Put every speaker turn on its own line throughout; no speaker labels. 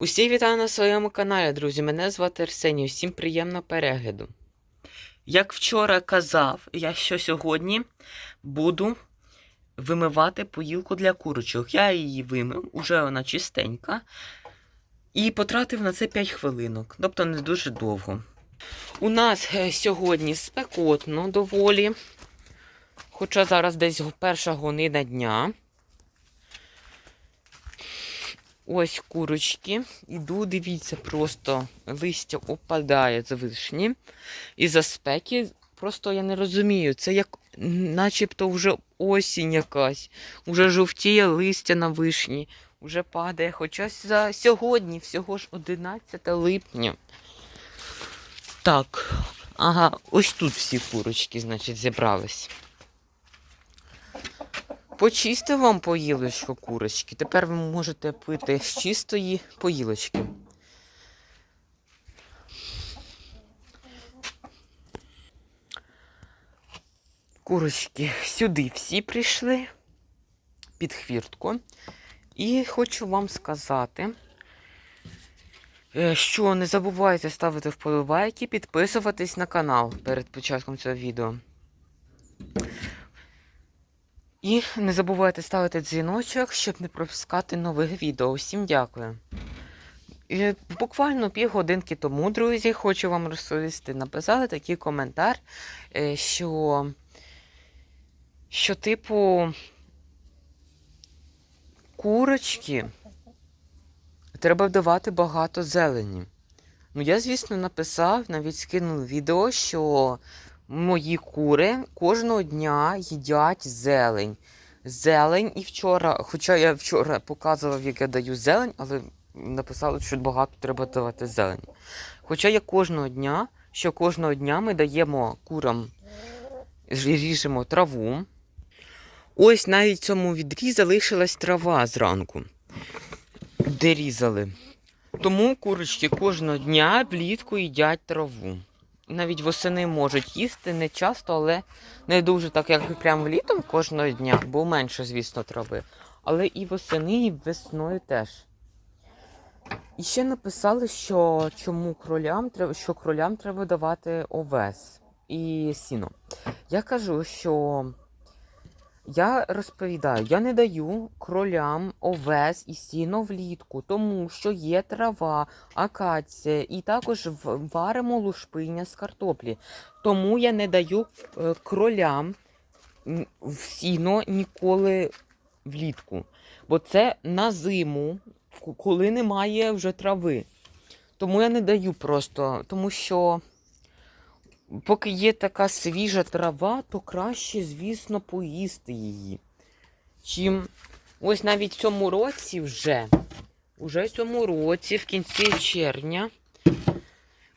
Усі вітаю на своєму каналі, друзі. Мене звати Арсеній. Всім приємного перегляду. Як вчора казав, я що сьогодні буду вимивати поїлку для курочок. Я її вимив, уже вона чистенька. І потратив на це 5 хвилинок, тобто не дуже довго. У нас е, сьогодні спекотно доволі. Хоча зараз десь перша гонина дня. Ось курочки. Іду, дивіться, просто листя опадає з вишні. І за спеки. Просто я не розумію. Це як начебто вже осінь якась. Уже жовтіє листя на вишні. Уже падає. Хоча за сьогодні, всього ж 11 липня. Так, ага, ось тут всі курочки, значить, зібрались. Почистив вам поїлочку курочки. Тепер ви можете пити з чистої поїлочки. Курочки сюди всі прийшли під хвіртку. І хочу вам сказати, е, що не забувайте ставити вподобайки, підписуватись на канал перед початком цього відео. І не забувайте ставити дзвіночок, щоб не пропускати нових відео. Всім дякую. І буквально півгодинки тому, друзі, хочу вам розповісти. Написали такий коментар, е, що, що типу, курочки треба давати багато зелені. Ну, я, звісно, написав, навіть скинув відео, що мої кури кожного дня їдять зелень. Зелень і вчора, хоча я вчора показував, як я даю зелень, але написали, що багато треба давати зелень. Хоча я кожного дня, що кожного дня ми даємо курам, ріжемо траву. Ось навіть в цьому відрі залишилась трава зранку, де різали. Тому курочки кожного дня влітку їдять траву навіть восени можуть їсти не часто, але не дуже так, як прямо літом кожного дня, бо менше, звісно, трави. Але і восени, і весною теж. І ще написали, що чому кролям треба, що кролям треба давати овес і сіно. Я кажу, що я розповідаю, я не даю кролям овес і сіно влітку, тому що є трава, акація, і також варимо лушпиня з картоплі. Тому я не даю е, кролям сіно ніколи влітку. Бо це на зиму, коли немає вже трави. Тому я не даю просто, тому що. Поки є така свіжа трава, то краще, звісно, поїсти її. Чим ось навіть в цьому році вже, уже в цьому році, в кінці червня,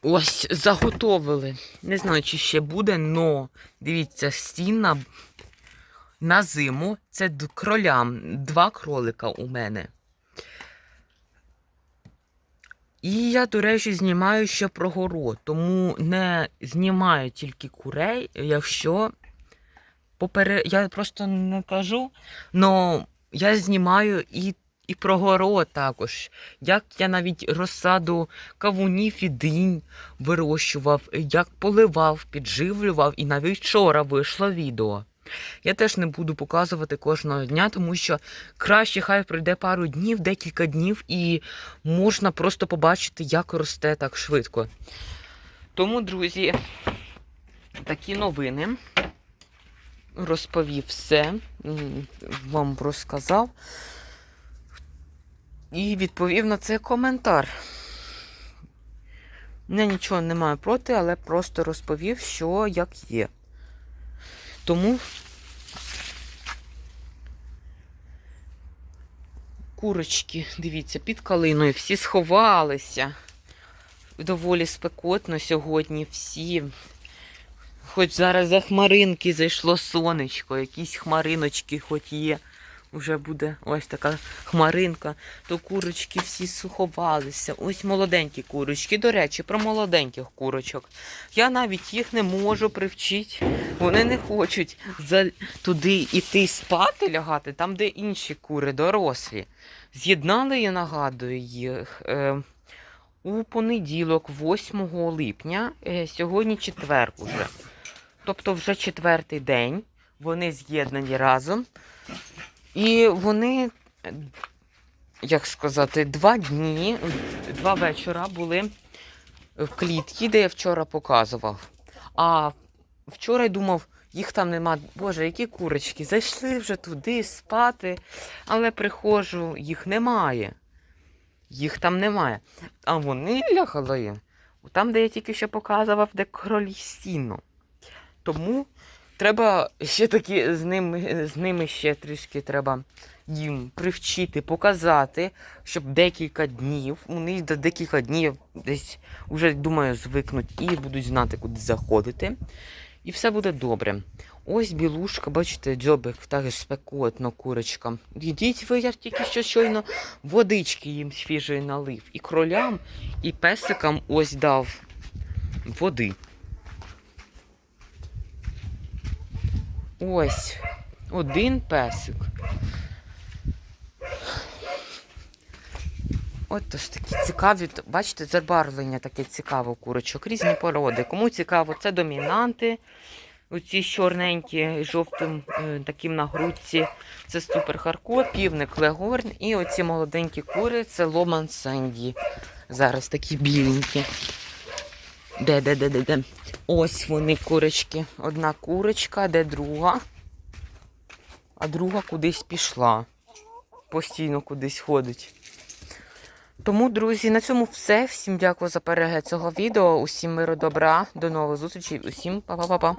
ось заготовили. Не знаю, чи ще буде, но дивіться, стіна на зиму це кролям. Два кролика у мене. І я, до речі, знімаю ще про город, тому не знімаю тільки курей, якщо попере... я просто не кажу, але я знімаю і, і про город також. Як я навіть розсаду кавунів і динь вирощував, як поливав, підживлював, і навіть вчора вийшло відео. Я теж не буду показувати кожного дня, тому що краще хай пройде пару днів, декілька днів, і можна просто побачити, як росте так швидко. Тому, друзі, такі новини. Розповів все, вам розказав. І відповів на це коментар. Я нічого не маю проти, але просто розповів, що як є. Тому курочки, дивіться, під калиною всі сховалися. Доволі спекотно сьогодні всі. Хоч зараз за хмаринки зайшло сонечко, якісь хмариночки хоч є. Вже буде ось така хмаринка, то курочки всі сховалися. Ось молоденькі курочки. До речі, про молоденьких курочок. Я навіть їх не можу привчити. Вони не хочуть туди йти спати, лягати, там, де інші кури, дорослі. З'єднали, я нагадую їх. Е... У понеділок, 8 липня, е, сьогодні четвер уже. Тобто вже четвертий день. Вони з'єднані разом. І вони, як сказати, два дні, два вечора були в клітці, де я вчора показував. А вчора я думав, їх там нема. Боже, які курочки, зайшли вже туди спати, але приходжу, їх немає. Їх там немає. А вони лягали там, де я тільки що показував, де королі сіно. Тому треба ще таки з ними, з ними ще трішки треба їм привчити, показати, щоб декілька днів, вони до декілька днів десь вже, думаю, звикнуть і будуть знати, куди заходити. І все буде добре. Ось білушка, бачите, дзьобик, так ж спекотно, курочка. Йдіть ви, я тільки що щойно водички їм свіжої налив. І кролям, і песикам ось дав води. Ось один песик. От то ж такі цікаві, бачите, забарвлення таке цікаве курочок, різні породи. Кому цікаво, це домінанти. Оці чорненькі, жовтим е, таким на грудці. Це супер харкот, півник легорн. І оці молоденькі кури це ломан Сенді. Зараз такі біленькі. Де, де, де, де, де? Ось вони курочки. Одна курочка, де друга. А друга кудись пішла. Постійно кудись ходить. Тому, друзі, на цьому все. Всім дякую за перегляд цього відео. Усім миру добра. До нових зустрічей. Усім па-па-па-па.